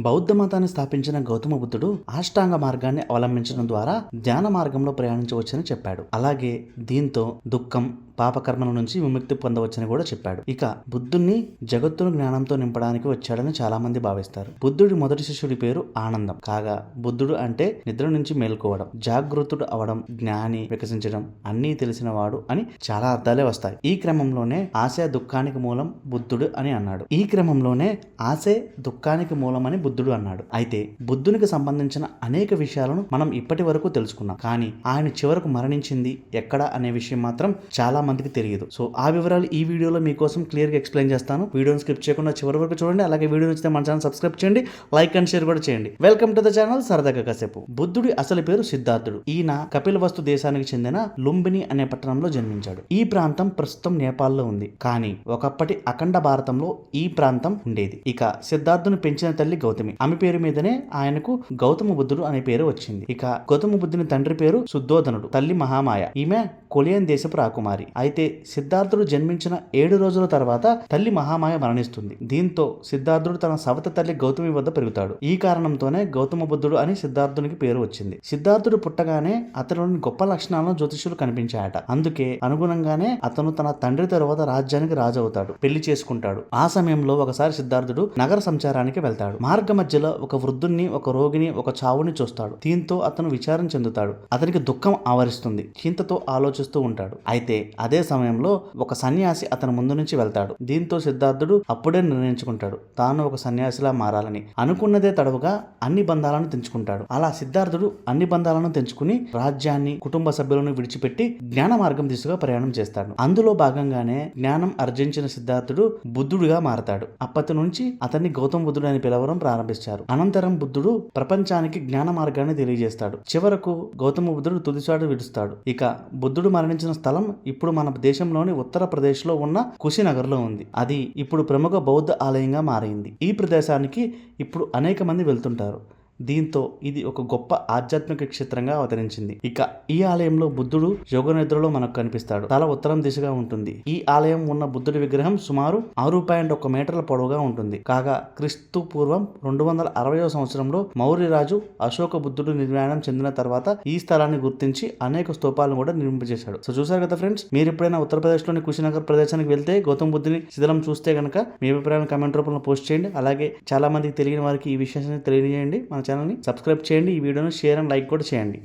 బౌద్ధ మతాన్ని స్థాపించిన గౌతమ బుద్ధుడు అష్టాంగ మార్గాన్ని అవలంబించడం ద్వారా ధ్యాన మార్గంలో ప్రయాణించవచ్చని చెప్పాడు. అలాగే దీంతో దుఃఖం పాపకర్మల నుంచి విముక్తి పొందవచ్చని కూడా చెప్పాడు. ఇక బుద్ధుణ్ణి జగత్తును జ్ఞానంతో నింపడానికి వచ్చాడని చాలా మంది భావిస్తారు. బుద్ధుడి మొదటి శిష్యుడి పేరు ఆనందం. కాగా బుద్ధుడు అంటే నిద్ర నుంచి మేల్కోవడం జాగృతుడు అవడం జ్ఞాని వికసించడం అన్నీ తెలిసిన వాడు అని చాలా అర్థాలే వస్తాయి. ఈ క్రమంలోనే ఆశ దుఃఖానికి మూలం బుద్ధుడు అని అన్నాడు. ఈ క్రమంలోనే ఆశే దుఃఖానికి మూలమని బుద్ధుడు అన్నాడు. అయితే బుద్ధునికి సంబంధించిన అనేక విషయాలను మనం ఇప్పటి వరకు తెలుసుకున్నాం. కానీ ఆయన చివరకు మరణించింది ఎక్కడ అనే విషయం మాత్రం చాలా మందికి తెలియదు. సో ఆ వివరాలు ఈ వీడియోలో మీకోసం క్లియర్గా ఎక్స్ప్లెయిన్ చేస్తాను. వీడియోని స్క్రిప్ట్ చేయకుండా చివరి వరకు చూడండి. అలాగే వీడియో నచ్చితే మన ఛానల్ సబ్స్క్రైబ్ చేయండి. లైక్ అండ్ షేర్ కూడా చేయండి. వెల్కమ్ టు ద ఛానల్ సరదాగా కాసేపు. బుద్ధుడి అసలు పేరు సిద్ధార్థుడు. ఈయన కపిలవస్తు దేశానికి చెందిన లుంబిని అనే పట్టణంలో జన్మించాడు. ఈ ప్రాంతం ప్రస్తుతం నేపాల్లో ఉంది. కానీ ఒకప్పటి అఖండ భారతంలో ఈ ప్రాంతం ఉండేది. ఇక సిద్ధార్థుని పెంచిన తల్లి గౌతమి. ఆమె పేరు మీదనే ఆయనకు గౌతమ బుద్ధుడు అనే పేరు వచ్చింది. ఇక గౌతమ బుద్ధుని తండ్రి పేరు శుద్ధోధనుడు తల్లి మహామాయ. ఈమె కొలియన్ దేశపు రాకుమారి. అయితే సిద్ధార్థుడు జన్మించిన ఏడు రోజుల తర్వాత తల్లి మహామాయ మరణిస్తుంది. దీంతో సిద్ధార్థుడు తన సవత తల్లి గౌతమి వద్ద పెరుగుతాడు. ఈ కారణంతోనే గౌతమ బుద్ధుడు అని సిద్ధార్థునికి పేరు వచ్చింది. సిద్ధార్థుడు పుట్టగానే అతనిలోని గొప్ప లక్షణాలను జ్యోతిష్యులు కనిపించాయట. అందుకే అనుగుణంగానే అతను తన తండ్రి తరువాత రాజ్యానికి రాజు అవుతాడు పెళ్ళి చేసుకుంటాడు. ఆ సమయంలో ఒకసారి సిద్ధార్థుడు నగర సంచారానికి వెళ్తాడు. మార్గ మధ్యలో ఒక వృద్ధుణ్ణి ఒక రోగిని ఒక చావుని చూస్తాడు. దీంతో అతను విచారం చెందుతాడు. అతనికి దుఃఖం ఆవరిస్తుంది. చింతతో ఆలోచిస్తూ ఉంటాడు. అయితే అదే సమయంలో ఒక సన్యాసి అతని ముందు నుంచి వెళ్తాడు. దీంతో సిద్ధార్థుడు అప్పుడే నిర్ణయించుకుంటాడు. తాను ఒక సన్యాసిలా మారాలని. అనుకున్నదే తడవుగా అన్ని బంధాలను తెంచుకుంటాడు. అలా సిద్ధార్థుడు అన్ని బంధాలను తెంచుకుని రాజ్యాన్ని కుటుంబ సభ్యులను విడిచిపెట్టి జ్ఞాన మార్గం దిశగా ప్రయాణం చేస్తాడు. అందులో భాగంగానే జ్ఞానం ఆర్జించిన సిద్ధార్థుడు బుద్ధుడుగా మారతాడు. అప్పటి నుంచి అతన్ని గౌతమ బుద్ధుడు అని పిలవడం ప్రారంభించారు అనంతరం బుద్ధుడు ప్రపంచానికి జ్ఞాన మార్గాన్ని తెలియజేస్తాడు. చివరకు గౌతమ బుద్ధుడు తుదిచాడు విడుస్తాడు. ఇక బుద్ధుడు మరణించిన స్థలం ఇప్పుడు మన దేశంలోని ఉత్తరప్రదేశ్లో ఉన్న కుషినగర్లో ఉంది. అది ఇప్పుడు ప్రముఖ బౌద్ధ ఆలయంగా మారింది. ఈ ప్రదేశానికి ఇప్పుడు అనేక మంది వెళ్తుంటారు. దీంతో ఇది ఒక గొప్ప ఆధ్యాత్మిక క్షేత్రంగా అవతరించింది. ఇక ఈ ఆలయంలో బుద్ధుడు యోగ నిద్రలో మనకు కనిపిస్తాడు. తల ఉత్తరం దిశగా ఉంటుంది. ఈ ఆలయం ఉన్న బుద్ధుడి విగ్రహం సుమారు ఆరు పాయింట్ ఒక మీటర్ల పొడవుగా ఉంటుంది. కాగా క్రీస్తు పూర్వం రెండు వందల అరవయో సంవత్సరంలో మౌర్య రాజు అశోక బుద్ధుడు నిర్మాణం చెందిన తర్వాత ఈ స్థలాన్ని గుర్తించి అనేక స్తూపాలను కూడా నిర్మింపజేశాడు. సో చూసారు కదా ఫ్రెండ్స్ మీరు ఎప్పుడైనా ఉత్తరప్రదేశ్లోని కుషినగర్ ప్రదేశానికి వెళ్తే గౌతమ్ బుద్ధుని శిథిలం చూస్తే కనుక మీ అభిప్రాయాన్ని కమెంట్ రూపంలో పోస్ట్ చేయండి. అలాగే చాలా మందికి తెలియని వారికి ఈ విషయాన్ని తెలియజేయండి. మన ఛానల్ని సబ్స్క్రైబ్ చేయండి. ఈ వీడియోను షేర్ అండ్ లైక్ కూడా చేయండి.